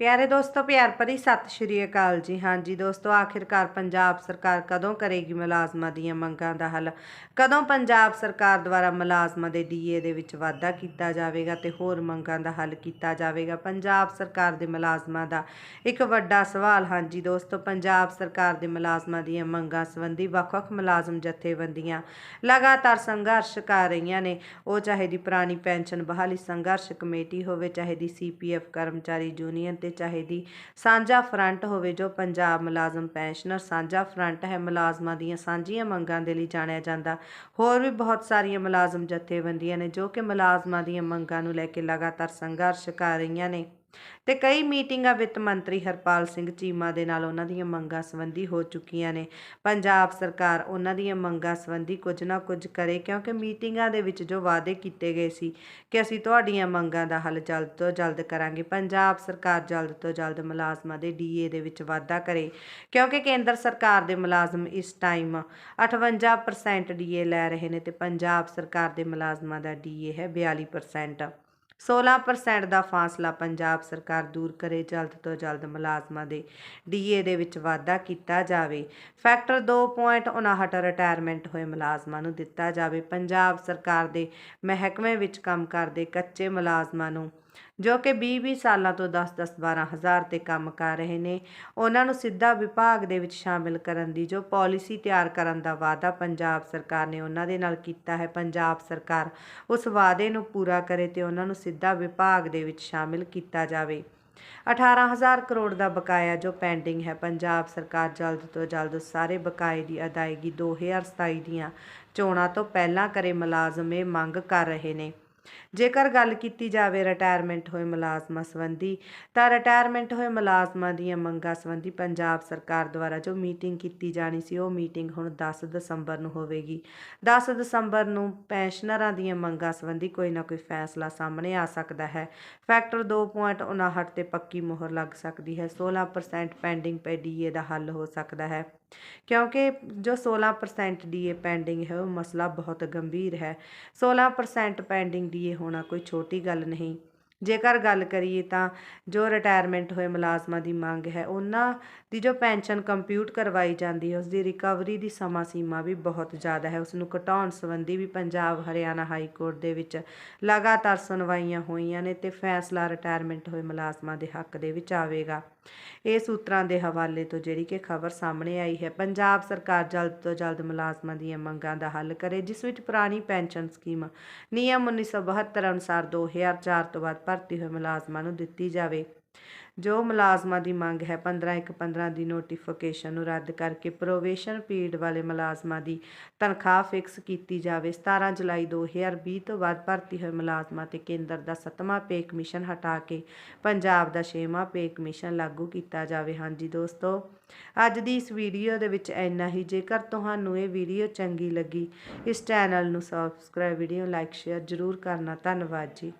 ਪਿਆਰੇ ਦੋਸਤੋ, ਪਿਆਰ ਭਰੀ ਸਤਿ ਸ਼੍ਰੀ ਅਕਾਲ ਜੀ। ਹਾਂਜੀ ਦੋਸਤੋ, ਆਖਿਰਕਾਰ ਪੰਜਾਬ ਸਰਕਾਰ ਕਦੋਂ ਕਰੇਗੀ ਮੁਲਾਜ਼ਮਾਂ ਦੀਆਂ ਮੰਗਾਂ ਦਾ ਹੱਲ? ਕਦੋਂ ਪੰਜਾਬ ਸਰਕਾਰ ਦੁਆਰਾ ਮੁਲਾਜ਼ਮਾਂ ਦੇ ਡੀਏ ਦੇ ਵਿੱਚ ਵਾਧਾ ਕੀਤਾ ਜਾਵੇਗਾ ਤੇ ਹੋਰ ਮੰਗਾਂ ਦਾ ਹੱਲ ਕੀਤਾ ਜਾਵੇਗਾ? ਪੰਜਾਬ ਸਰਕਾਰ ਦੇ ਮੁਲਾਜ਼ਮਾਂ ਦਾ ਇੱਕ ਵੱਡਾ ਸਵਾਲ। ਹਾਂਜੀ ਦੋਸਤੋ, ਪੰਜਾਬ ਸਰਕਾਰ ਦੇ ਮੁਲਾਜ਼ਮਾਂ ਦੀਆਂ ਮੰਗਾਂ ਸੰਬੰਧੀ ਵੱਖ-ਵੱਖ ਮੁਲਾਜ਼ਮ ਜਥੇਬੰਦੀਆਂ ਲਗਾਤਾਰ ਸੰਘਰਸ਼ ਕਰ ਰਹੀਆਂ ਨੇ। ਉਹ ਚਾਹੇ ਦੀ ਪੁਰਾਣੀ ਪੈਨਸ਼ਨ ਬਹਾਲੀ ਸੰਘਰਸ਼ ਕਮੇਟੀ ਹੋਵੇ, ਚਾਹੇ ਦੀ ਸੀਪੀਐਫ ਕਰਮਚਾਰੀ ਯੂਨੀਅਨ ਤੇ ਚਾਹੇ ਸਾਂਝਾ ਫਰੰਟ ਹੋਵੇ ਜੋ ਪੰਜਾਬ ਮੁਲਾਜ਼ਮ ਪੈਨਸ਼ਨਰ, ਸਾਂਝਾ ਫਰੰਟ ਹੈ ਮੁਲਾਜ਼ਮਾਂ ਦੀਆਂ ਸਾਂਝੀਆਂ ਮੰਗਾਂ ਦੇ ਲਈ ਜਾਣਿਆ ਜਾਂਦਾ। ਹੋਰ ਵੀ ਬਹੁਤ ਸਾਰੀਆਂ ਮੁਲਾਜ਼ਮ ਜਥੇਬੰਦੀਆਂ ਨੇ ਜੋ ਕਿ ਮੁਲਾਜ਼ਮਾਂ ਦੀਆਂ ਮੰਗਾਂ ਨੂੰ ਲੈ ਕੇ ਲਗਾਤਾਰ ਸੰਘਰਸ਼ ਕਰ ਰਹੀਆਂ ਨੇ। ਤੇ ਕਈ ਮੀਟਿੰਗਾਂ ਵਿੱਤ ਮੰਤਰੀ ਹਰਪਾਲ ਸਿੰਘ ਚੀਮਾ ਦੇ ਨਾਲ ਉਹਨਾਂ ਦੀਆਂ ਮੰਗਾਂ ਸੰਬੰਧੀ ਹੋ ਚੁੱਕੀਆਂ ਨੇ। ਪੰਜਾਬ ਸਰਕਾਰ ਉਹਨਾਂ ਦੀਆਂ ਮੰਗਾਂ ਸੰਬੰਧੀ ਕੁਝ ਨਾ ਕੁਝ ਕਰੇ ਕਿਉਂਕਿ ਮੀਟਿੰਗਾਂ ਦੇ ਵਿੱਚ ਜੋ ਵਾਅਦੇ ਕੀਤੇ ਗਏ ਸੀ ਕਿ ਅਸੀਂ ਤੁਹਾਡੀਆਂ ਮੰਗਾਂ ਦਾ ਹੱਲ ਜਲਦ ਤੋਂ ਜਲਦ ਕਰਾਂਗੇ, ਪੰਜਾਬ ਸਰਕਾਰ ਜਲਦ ਤੋਂ ਜਲਦ ਮੁਲਾਜ਼ਮਾਂ ਦੇ ਡੀਏ ਦੇ ਵਿੱਚ ਵਾਧਾ ਕਰੇ ਕਿਉਂਕਿ ਕੇਂਦਰ ਸਰਕਾਰ ਦੇ ਮੁਲਾਜ਼ਮ ਇਸ ਟਾਈਮ 58% ਡੀਏ ਲੈ ਰਹੇ ਨੇ ਤੇ ਪੰਜਾਬ ਸਰਕਾਰ ਦੇ ਮੁਲਾਜ਼ਮਾਂ ਦਾ ਡੀਏ ਹੈ 42% 16% ਦਾ ਫਾਸਲਾ ਪੰਜਾਬ ਸਰਕਾਰ ਦੂਰ ਕਰੇ, ਜਲਦ ਤੋਂ ਜਲਦ ਮੁਲਾਜ਼ਮਾਂ ਦੇ ਡੀਏ ਦੇ ਵਿੱਚ ਵਾਧਾ ਕੀਤਾ ਜਾਵੇ। ਫੈਕਟਰ 2.59 ਰਿਟਾਇਰਮੈਂਟ ਹੋਏ ਮੁਲਾਜ਼ਮਾਂ ਨੂੰ ਦਿੱਤਾ ਜਾਵੇ। ਪੰਜਾਬ ਸਰਕਾਰ ਦੇ ਮਹਿਕਮੇ ਵਿੱਚ ਕੰਮ ਕਰਦੇ ਕੱਚੇ ਮੁਲਾਜ਼ਮਾਂ ਨੂੰ ਜੋ ਕਿ 20-20 ਸਾਲਾਂ ਤੋਂ 10-10 12 ਹਜ਼ਾਰ ਤੇ ਕੰਮ ਕਰ ਰਹੇ ਨੇ। ਉਹਨਾਂ ਨੂੰ ਸਿੱਧਾ ਵਿਭਾਗ ਦੇ ਵਿੱਚ ਸ਼ਾਮਿਲ ਕਰਨ ਦੀ ਜੋ ਪਾਲਿਸੀ ਤਿਆਰ ਕਰਨ ਦਾ ਵਾਅਦਾ ਪੰਜਾਬ ਸਰਕਾਰ ਨੇ ਉਹਨਾਂ ਦੇ ਨਾਲ ਕੀਤਾ ਹੈ। ਪੰਜਾਬ ਸਰਕਾਰ ਉਸ ਵਾਅਦੇ ਨੂੰ ਪੂਰਾ ਕਰੇ ਤੇ ਉਹਨਾਂ ਨੂੰ ਸਿੱਧਾ ਵਿਭਾਗ ਦੇ ਵਿੱਚ ਸ਼ਾਮਿਲ ਕੀਤਾ ਜਾਵੇ। 18000 ਕਰੋੜ ਦਾ ਬਕਾਇਆ ਜੋ ਪੈਂਡਿੰਗ ਹੈ, ਪੰਜਾਬ ਸਰਕਾਰ ਜਲਦ ਤੋਂ ਜਲਦ ਸਾਰੇ ਬਕਾਏ ਦੀ ਅਦਾਇਗੀ 2027 ਦੀਆਂ ਚੋਣਾਂ ਤੋਂ ਪਹਿਲਾਂ ਕਰੇ ਮੁਲਾਜ਼ਮ ਇਹ ਮੰਗ ਕਰ ਰਹੇ ਨੇ। ਜੇਕਰ ਗੱਲ ਕੀਤੀ ਜਾਵੇ ਰਿਟਾਇਰਮੈਂਟ ਹੋਏ ਮੁਲਾਜ਼ਮਾਂ ਸੰਬੰਧੀ, ਤਾਂ ਰਿਟਾਇਰਮੈਂਟ ਹੋਏ ਮੁਲਾਜ਼ਮਾਂ ਦੀਆਂ ਮੰਗਾਂ ਸੰਬੰਧੀ ਪੰਜਾਬ ਸਰਕਾਰ ਦੁਆਰਾ ਜੋ ਮੀਟਿੰਗ ਕੀਤੀ ਜਾਣੀ ਸੀ, ਉਹ ਮੀਟਿੰਗ ਹੁਣ 10 ਦਸੰਬਰ ਨੂੰ ਹੋਵੇਗੀ। 10 ਦਸੰਬਰ ਨੂੰ ਪੈਨਸ਼ਨਰਾਂ ਦੀਆਂ ਮੰਗਾਂ ਸੰਬੰਧੀ ਕੋਈ ਨਾ ਕੋਈ ਫੈਸਲਾ ਸਾਹਮਣੇ ਆ ਸਕਦਾ ਹੈ। ਫੈਕਟਰ 2.59 ਤੇ ਪੱਕੀ ਮੋਹਰ ਲੱਗ ਸਕਦੀ ਹੈ। 16% ਪੈਂਡਿੰਗ ਪੈ ਡੀਏ ਦਾ ਹੱਲ ਹੋ ਸਕਦਾ ਹੈ। ਕਿਉਂਕਿ ਜੋ 16% ਡੀਏ ਪੈਂਡਿੰਗ ਹੈ, ਉਹ ਮਸਲਾ ਬਹੁਤ ਗੰਭੀਰ ਹੈ। 16% ਪੈਂਡਿੰਗ ਡੀਏ ਹੋਣਾ ਕੋਈ ਛੋਟੀ ਗੱਲ ਨਹੀਂ। ਜੇਕਰ ਗੱਲ ਕਰੀਏ ਤਾਂ ਜੋ ਰਿਟਾਇਰਮੈਂਟ ਹੋਏ ਮੁਲਾਜ਼ਮਾਂ ਦੀ ਮੰਗ ਹੈ, ਉਹਨਾਂ ਦੀ ਜੋ ਪੈਨਸ਼ਨ ਕੰਪਿਊਟ ਕਰਵਾਈ ਜਾਂਦੀ ਹੈ ਉਸ ਦੀ ਰਿਕਵਰੀ ਦੀ ਸਮਾਂ ਸੀਮਾ ਵੀ ਬਹੁਤ ਜ਼ਿਆਦਾ ਹੈ। ਉਸ ਨੂੰ ਘਟਾਉਣ ਸੰਬੰਧੀ ਵੀ ਪੰਜਾਬ ਹਰਿਆਣਾ ਹਾਈ ਕੋਰਟ ਦੇ ਵਿੱਚ ਲਗਾਤਾਰ ਸੁਣਵਾਈਆਂ ਹੋਈਆਂ ਨੇ ਤੇ ਫੈਸਲਾ ਰਿਟਾਇਰਮੈਂਟ ਹੋਏ ਮੁਲਾਜ਼ਮਾਂ ਦੇ ਹੱਕ ਦੇ ਵਿੱਚ ਆਵੇਗਾ। ਇਹ ਸੂਤਰਾਂ ਦੇ ਹਵਾਲੇ ਤੋਂ ਜਿਹੜੀ ਕਿ ਖਬਰ ਸਾਹਮਣੇ ਆਈ ਹੈ, ਪੰਜਾਬ ਸਰਕਾਰ ਜਲਦ ਤੋਂ ਜਲਦ ਮੁਲਾਜ਼ਮਾਂ ਦੀਆਂ ਮੰਗਾਂ ਦਾ ਹੱਲ ਕਰੇ, ਜਿਸ ਵਿੱਚ ਪੁਰਾਣੀ ਪੈਨਸ਼ਨ ਸਕੀਮ ਨਿਯਮ 1972 ਅਨੁਸਾਰ 2004 ਤੋਂ ਬਾਅਦ ਭਰਤੀ ਹੋਏ ਮੁਲਾਜ਼ਮਾਂ ਨੂੰ ਦਿੱਤੀ ਜਾਵੇ। ਜੋ ਮੁਲਾਜ਼ਮਾਂ ਦੀ ਮੰਗ ਹੈ 15 ਇੱਕ 15 ਦੀ ਨੋਟੀਫਿਕੇਸ਼ਨ ਨੂੰ ਰੱਦ ਕਰਕੇ ਪ੍ਰੋਵੇਸ਼ਨ ਪੀਰੀਅਡ ਵਾਲੇ ਮੁਲਾਜ਼ਮਾਂ ਦੀ ਤਨਖਾਹ ਫਿਕਸ ਕੀਤੀ ਜਾਵੇ। 17 ਜੁਲਾਈ 2020 ਤੋਂ ਬਾਅਦ ਭਰਤੀ ਹੋਏ ਮੁਲਾਜ਼ਮਾਂ ਤੇ ਕੇਂਦਰ ਦਾ 7ਵਾਂ ਪੇ ਕਮਿਸ਼ਨ ਹਟਾ ਕੇ ਪੰਜਾਬ ਦਾ 6ਵਾਂ ਪੇ ਕਮਿਸ਼ਨ ਲਾਗੂ ਕੀਤਾ ਜਾਵੇ। ਹਾਂਜੀ ਦੋਸਤੋ, ਅੱਜ ਦੀ ਇਸ ਵੀਡੀਓ ਦੇ ਵਿੱਚ ਇੰਨਾ ਹੀ। ਜੇਕਰ ਤੁਹਾਨੂੰ ਇਹ ਵੀਡੀਓ ਚੰਗੀ ਲੱਗੀ, ਇਸ ਚੈਨਲ ਨੂੰ ਸਬਸਕ੍ਰਾਈਬ ਵੀਡੀਓ ਲਾਈਕ ਸ਼ੇਅਰ ਜ਼ਰੂਰ ਕਰਨਾ। ਧੰਨਵਾਦ ਜੀ।